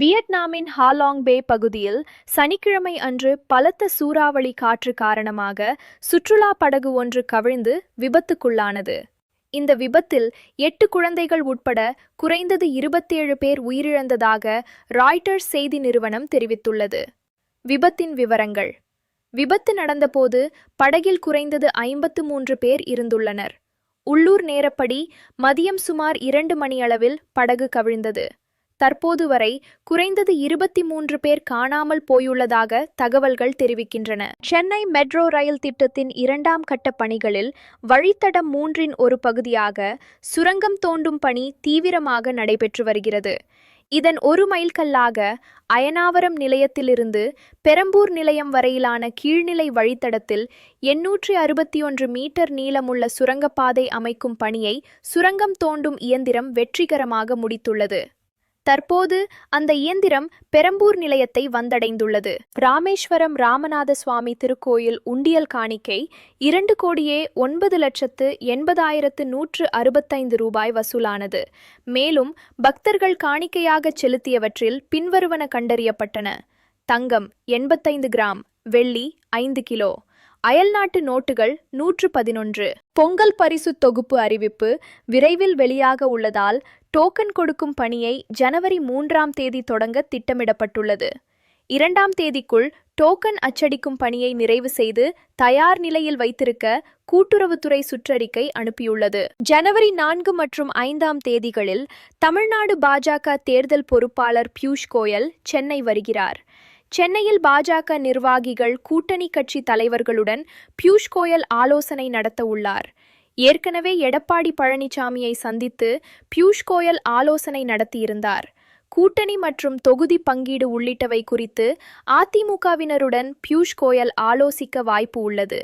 வியட்நாமின் ஹாலாங் பே பகுதியில் சனிக்கிழமை அன்று பலத்த சூறாவளி காற்று காரணமாக சுற்றுலா படகு ஒன்று கவிழ்ந்து விபத்துக்குள்ளானது. இந்த விபத்தில் எட்டு குழந்தைகள் உட்பட குறைந்தது இருபத்தேழு பேர் உயிரிழந்ததாக ராய்டர்ஸ் செய்தி நிறுவனம் தெரிவித்துள்ளது. விபத்தின் விவரங்கள். விபத்து நடந்தபோது படகில் குறைந்தது ஐம்பத்து மூன்று பேர் இருந்துள்ளனர். உள்ளூர் நேரப்படி மதியம் சுமார் இரண்டு மணியளவில் படகு கவிழ்ந்தது. தற்போது வரை குறைந்தது இருபத்தி மூன்று பேர் காணாமல் போயுள்ளதாக தகவல்கள் தெரிவிக்கின்றன. சென்னை மெட்ரோ ரயில் திட்டத்தின் இரண்டாம் கட்ட பணிகளில் வழித்தடம் மூன்றின் ஒரு பகுதியாக சுரங்கம் தோண்டும் பணி தீவிரமாக நடைபெற்று வருகிறது. இதன் ஒரு மைல்கல்லாக அயனாவரம் நிலையத்திலிருந்து பெரம்பூர் நிலையம் வரையிலான கீழ்நிலை வழித்தடத்தில் எண்ணூற்றி அறுபத்தி ஒன்று மீட்டர் நீளமுள்ள சுரங்கப்பாதை அமைக்கும் பணியை சுரங்கம் தோண்டும் இயந்திரம் வெற்றிகரமாக முடித்துள்ளது. தற்போது அந்த இயந்திரம் பெரம்பூர் நிலையத்தை வந்தடைந்துள்ளது. ராமேஸ்வரம் ராமநாத சுவாமி திருக்கோயில் உண்டியல் காணிக்கை இரண்டு கோடியே ஒன்பது லட்சத்து எண்பதாயிரத்து நூற்று அறுபத்தைந்து ரூபாய் வசூலானது. மேலும் பக்தர்கள் காணிக்கையாகச் செலுத்தியவற்றில் பின்வருவன கண்டறியப்பட்டன. தங்கம் எண்பத்தைந்து கிராம் வெள்ளி ஐந்து கிலோ. அயல்நாட்டு நோட்டுகள் நூற்று பதினொன்று. பொங்கல் பரிசு தொகுப்பு அறிவிப்பு விரைவில் வெளியாக உள்ளதால் டோக்கன் கொடுக்கும் பணியை ஜனவரி மூன்றாம் தேதி தொடங்க திட்டமிடப்பட்டுள்ளது. இரண்டாம் தேதிக்குள் டோக்கன் அச்சடிக்கும் பணியை நிறைவு செய்து தயார் நிலையில் வைத்திருக்க கூட்டுறவுத்துறை சுற்றறிக்கை அனுப்பியுள்ளது. ஜனவரி நான்கு மற்றும் ஐந்தாம் தேதிகளில் தமிழ்நாடு பாஜக தேர்தல் பொறுப்பாளர் பியூஷ் கோயல் சென்னை வருகிறார். சென்னையில் பாஜக நிர்வாகிகள் கூட்டணி கட்சி தலைவர்களுடன் பியூஷ் கோயல் ஆலோசனை நடத்த உள்ளார். ஏற்கனவே எடப்பாடி பழனிசாமியை சந்தித்து பியூஷ் கோயல் ஆலோசனை நடத்தியிருந்தார். கூட்டணி மற்றும் தொகுதி பங்கீடு உள்ளிட்டவை குறித்து அதிமுகவினருடன் பியூஷ் கோயல் ஆலோசிக்க வாய்ப்பு உள்ளது.